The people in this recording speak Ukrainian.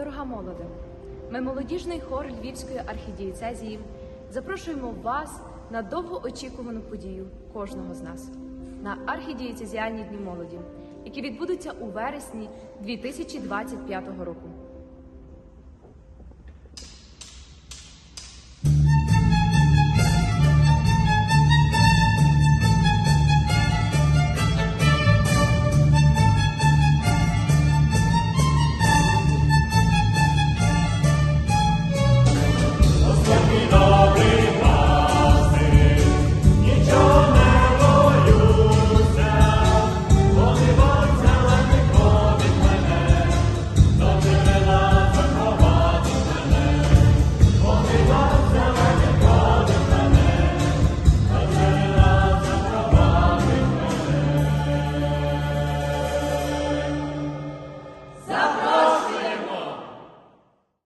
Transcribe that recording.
Дорога молоде, ми молодіжний хор Львівської архідієцезії. Запрошуємо вас на довгоочікувану подію кожного з нас. На архідієцезіальні дні молоді, які відбудуться у вересні 2025 року.